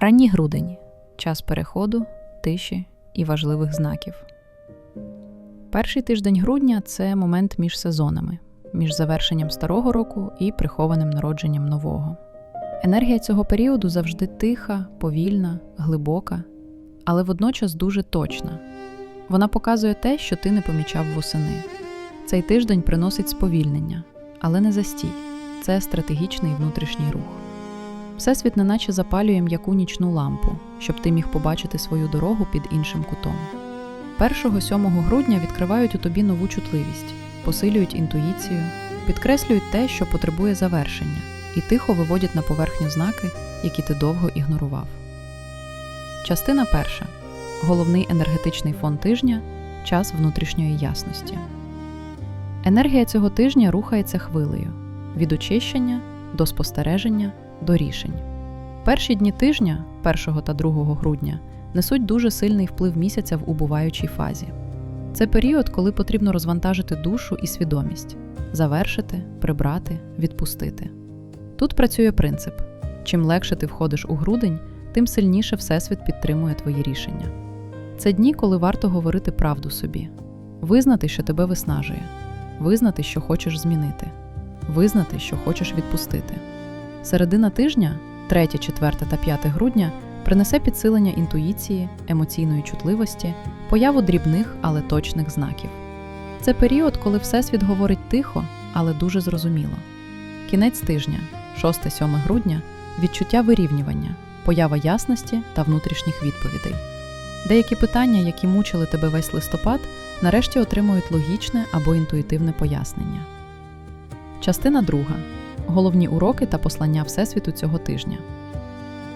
Ранній грудень час переходу, тиші і важливих знаків. Перший тиждень грудня це момент між сезонами, між завершенням старого року і прихованим народженням нового. Енергія цього періоду завжди тиха, повільна, глибока, але водночас дуже точна. Вона показує те, що ти не помічав восени. Цей тиждень приносить сповільнення, але не застій. Це стратегічний внутрішній рух. Всесвіт неначе запалює м'яку нічну лампу, щоб ти міг побачити свою дорогу під іншим кутом. 1-7 грудня відкривають у тобі нову чутливість, посилюють інтуїцію, підкреслюють те, що потребує завершення, і тихо виводять на поверхню знаки, які ти довго ігнорував. Частина перша. Головний енергетичний фон тижня час внутрішньої ясності. Енергія цього тижня рухається хвилею від очищення до спостереження до рішень. Перші дні тижня, 1 та 2 грудня, несуть дуже сильний вплив місяця в убуваючій фазі. Це період, коли потрібно розвантажити душу і свідомість, завершити, прибрати, відпустити. Тут працює принцип: чим легше ти входиш у грудень, тим сильніше Всесвіт підтримує твої рішення. Це дні, коли варто говорити правду собі, визнати, що тебе виснажує, визнати, що хочеш змінити, визнати, що хочеш відпустити. Середина тижня, 3, 4 та 5 грудня, принесе підсилення інтуїції, емоційної чутливості, появу дрібних, але точних знаків. Це період, коли Всесвіт говорить тихо, але дуже зрозуміло. Кінець тижня, 6-7 грудня, відчуття вирівнювання, поява ясності та внутрішніх відповідей. Деякі питання, які мучили тебе весь листопад, нарешті отримують логічне або інтуїтивне пояснення. Частина друга. Головні уроки та послання Всесвіту цього тижня.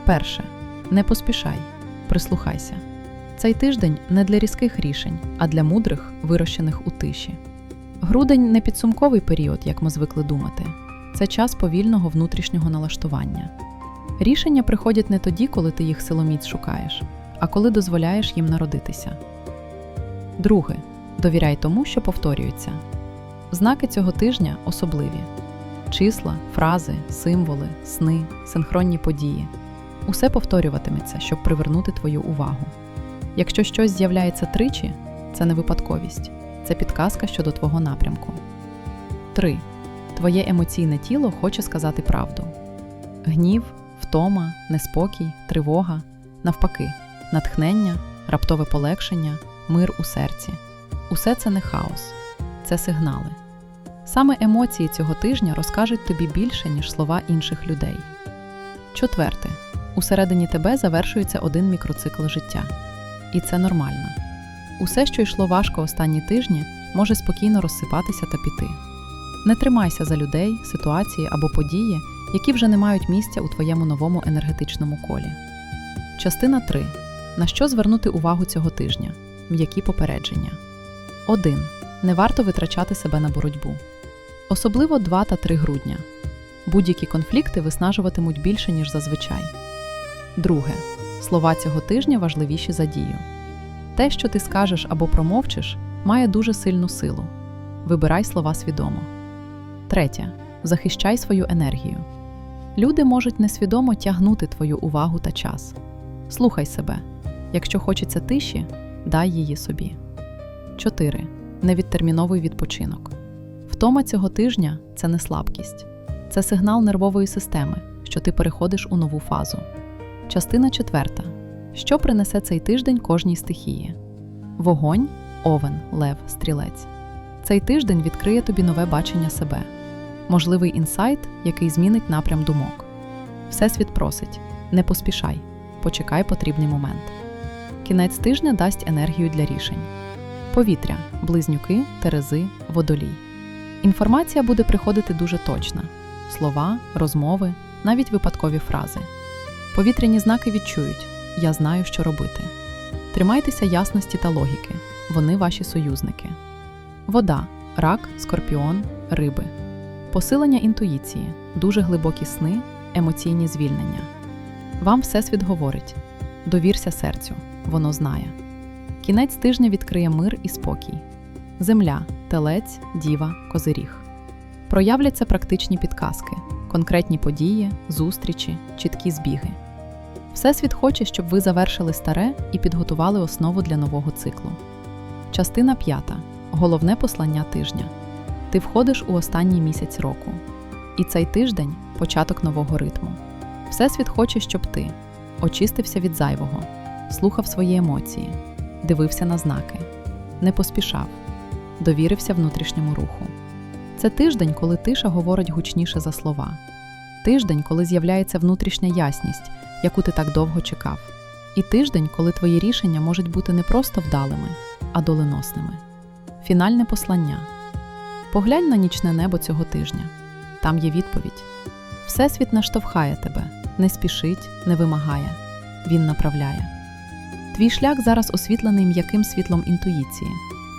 Перше. Не поспішай. Прислухайся. Цей тиждень не для різких рішень, а для мудрих, вирощених у тиші. Грудень не підсумковий період, як ми звикли думати. Це час повільного внутрішнього налаштування. Рішення приходять не тоді, коли ти їх силоміць шукаєш, а коли дозволяєш їм народитися. Друге. Довіряй тому, що повторюється. Знаки цього тижня особливі числа, фрази, символи, сни, синхронні події. Усе повторюватиметься, щоб привернути твою увагу. Якщо щось з'являється тричі, це не випадковість, це підказка щодо твого напрямку. 3. Твоє емоційне тіло хоче сказати правду. Гнів, втома, неспокій, тривога, навпаки, натхнення, раптове полегшення, мир у серці. Усе це не хаос, це сигнали. Саме емоції цього тижня розкажуть тобі більше, ніж слова інших людей. Четверте. Усередині тебе завершується один мікроцикл життя. І це нормально. Усе, що йшло важко останні тижні, може спокійно розсипатися та піти. Не тримайся за людей, ситуації або події, які вже не мають місця у твоєму новому енергетичному колі. Частина 3. На що звернути увагу цього тижня? М'які попередження. 1. Не варто витрачати себе на боротьбу. Особливо 2 та 3 грудня. Будь-які конфлікти виснажуватимуть більше, ніж зазвичай. Друге. Слова цього тижня важливіші за дію. Те, що ти скажеш або промовчиш, має дуже сильну силу. Вибирай слова свідомо. Третє. Захищай свою енергію. Люди можуть несвідомо тягнути твою увагу та час. Слухай себе. Якщо хочеться тиші, дай її собі. 4. Невідтерміновий відпочинок. Втома цього тижня це не слабкість, це сигнал нервової системи, що ти переходиш у нову фазу. Частина четверта. Що принесе цей тиждень кожній стихії? Вогонь, овен, лев, стрілець. Цей тиждень відкриє тобі нове бачення себе, можливий інсайт, який змінить напрям думок. Всесвіт просить: не поспішай, почекай потрібний момент. Кінець тижня дасть енергію для рішень. Повітря, близнюки, терези, водолій. Інформація буде приходити дуже точна: слова, розмови, навіть випадкові фрази. Повітряні знаки відчують Я знаю, що робити. Тримайтеся ясності та логіки, вони ваші союзники. Вода, рак, скорпіон, риби. Посилення інтуїції, дуже глибокі сни, емоційні звільнення. Вам Всесвіт говорить довірся серцю, воно знає. Кінець тижня відкриє мир і спокій. Земля, телець, діва, козиріг. Проявляться практичні підказки, конкретні події, зустрічі, чіткі збіги. Всесвіт хоче, щоб ви завершили старе і підготували основу для нового циклу. Частина п'ята. Головне послання тижня. Ти входиш у останній місяць року. І цей тиждень початок нового ритму. Всесвіт хоче, щоб ти очистився від зайвого, слухав свої емоції, дивився на знаки, не поспішав, довірився внутрішньому руху. Це тиждень, коли тиша говорить гучніше за слова. Тиждень, коли з'являється внутрішня ясність, яку ти так довго чекав. І тиждень, коли твої рішення можуть бути не просто вдалими, а доленосними. Фінальне послання. Поглянь на нічне небо цього тижня. Там є відповідь. Всесвіт наштовхає тебе, не спішить, не вимагає. Він направляє. Твій шлях зараз освітлений м'яким світлом інтуїції.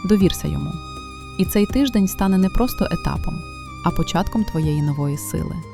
Довірся йому. І цей тиждень стане не просто етапом, а початком твоєї нової сили.